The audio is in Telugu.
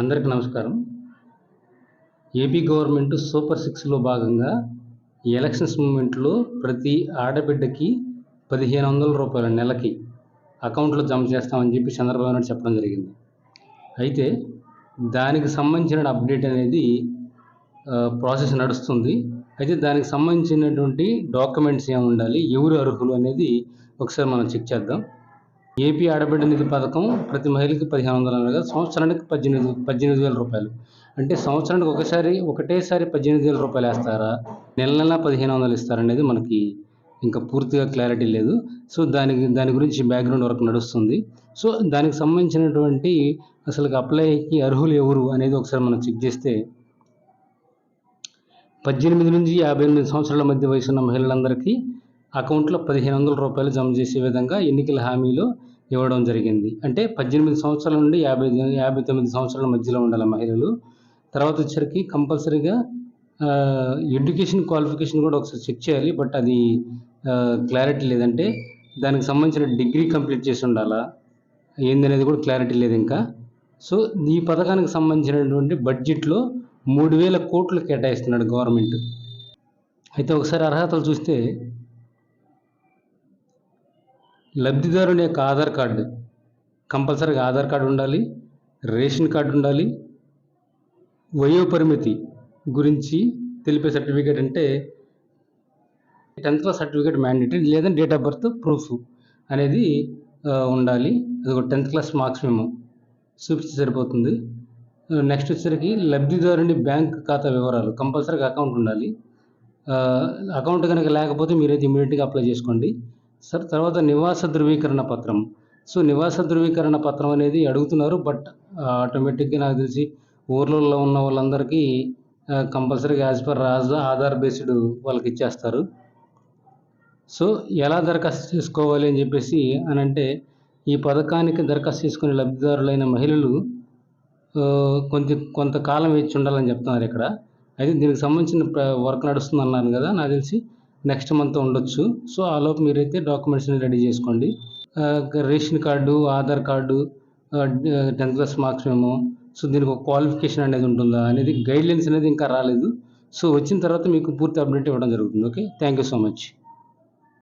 అందరికీ నమస్కారం. ఏపీ గవర్నమెంట్ సూపర్ సిక్స్లో భాగంగా ఈ ఎలక్షన్స్ మూమెంట్లో ప్రతి ఆడబిడ్డకి పదిహేను వందల రూపాయల నెలకి అకౌంట్లో జమ చేస్తామని చెప్పి చంద్రబాబు నాయుడు చెప్పడం జరిగింది. అయితే దానికి సంబంధించిన అప్డేట్ అనేది ప్రాసెస్ నడుస్తుంది. అయితే దానికి సంబంధించినటువంటి డాక్యుమెంట్స్ ఏమి ఉండాలి ఎవరు అర్హులు అనేది ఒకసారి మనం చెక్ చేద్దాం. ఏపీ ఆడబిడ్డ నిధి పథకం ప్రతి మహిళకి పదిహేను వందల అనగా సంవత్సరానికి పద్దెనిమిది పద్దెనిమిది వేల రూపాయలు. అంటే సంవత్సరానికి ఒకసారి ఒకటేసారి పద్దెనిమిది వేల రూపాయలు వేస్తారా? నెల నెల పదిహేను వందలు ఇస్తారనేది మనకి ఇంకా పూర్తిగా క్లారిటీ లేదు. సో దానికి దాని గురించి బ్యాక్గ్రౌండ్ వర్క్ నడుస్తుంది. సో దానికి సంబంధించినటువంటి అసలు అప్లైకి అర్హులు ఎవరు అనేది ఒకసారి మనం చెక్ చేస్తే పద్దెనిమిది నుంచి యాభై ఎనిమిది సంవత్సరాల మధ్య వయసున్న మహిళలందరికీ అకౌంట్లో పదిహేను వందల రూపాయలు జమ చేసే విధంగా ఎన్నికల హామీలో ఇవ్వడం జరిగింది. అంటే పద్దెనిమిది సంవత్సరాల నుండి యాభై యాభై తొమ్మిది సంవత్సరాల మధ్యలో ఉండాలి మహిళలు. తర్వాత వచ్చరికి కంపల్సరీగా ఎడ్యుకేషన్ క్వాలిఫికేషన్ కూడా ఒకసారి చెక్ చేయాలి. బట్ అది క్లారిటీ లేదంటే దానికి సంబంధించిన డిగ్రీ కంప్లీట్ చేసి ఉండాలా? ఏందనేది కూడా క్లారిటీ లేదు ఇంకా. సో ఈ పథకానికి సంబంధించినటువంటి బడ్జెట్లో మూడు వేల కోట్లు కేటాయిస్తున్నాడు గవర్నమెంట్. అయితే ఒకసారి అర్హతలు చూస్తే లబ్ధిదారుని యొక్క ఆధార్ కార్డు కంపల్సరీగా ఆధార్ కార్డు ఉండాలి రేషన్ కార్డు ఉండాలి. వయో పరిమితి గురించి తెలిపే సర్టిఫికేట్ అంటే టెన్త్ క్లాస్ సర్టిఫికేట్ మ్యాండేటరీ లేదా డేట్ ఆఫ్ బర్త్ ప్రూఫ్ అనేది ఉండాలి. అది ఒక టెన్త్ క్లాస్ మార్క్స్ మేము చూపిస్తే సరిపోతుంది. నెక్స్ట్ వచ్చేసరికి లబ్ధిదారుని బ్యాంక్ ఖాతా వివరాలు కంపల్సరీగా అకౌంట్ ఉండాలి. అకౌంట్ కనుక లేకపోతే మీరైతే ఇమీడియట్గా అప్లై చేసుకోండి. సార్ తర్వాత నివాస ధృవీకరణ పత్రం. సో నివాస ధృవీకరణ పత్రం అనేది అడుగుతున్నారు బట్ ఆటోమేటిక్గా నాకు తెలిసి ఊర్లలో ఉన్న వాళ్ళందరికీ కంపల్సరీగా యాజ్ పర్ ఆధార్ బేస్డ్ వాళ్ళకి ఇచ్చేస్తారు. సో ఎలా దరఖాస్తు చేసుకోవాలి అని చెప్పేసి అని అంటే ఈ పథకానికి దరఖాస్తు చేసుకునే లబ్ధిదారులైన మహిళలు కొంత కొంతకాలం వేచి ఉండాలని చెప్తున్నారు ఇక్కడ. అయితే దీనికి సంబంధించిన ప్ర- వర్క్ నడుస్తుంది అన్నారు కదా నాకు తెలిసి నెక్స్ట్ మంత్ ఉండొచ్చు. సో ఆ లోపు మీరైతే డాక్యుమెంట్స్ని రెడీ చేసుకోండి. Ration card Aadhaar card tenth class marks మేము సో దీనికి ఒక క్వాలిఫికేషన్ అనేది ఉంటుందా? అనేది గైడ్లైన్స్ అనేది ఇంకా రాలేదు. సో వచ్చిన తర్వాత మీకు పూర్తి అప్డేట్ ఇవ్వడం జరుగుతుంది. Okay thank you so much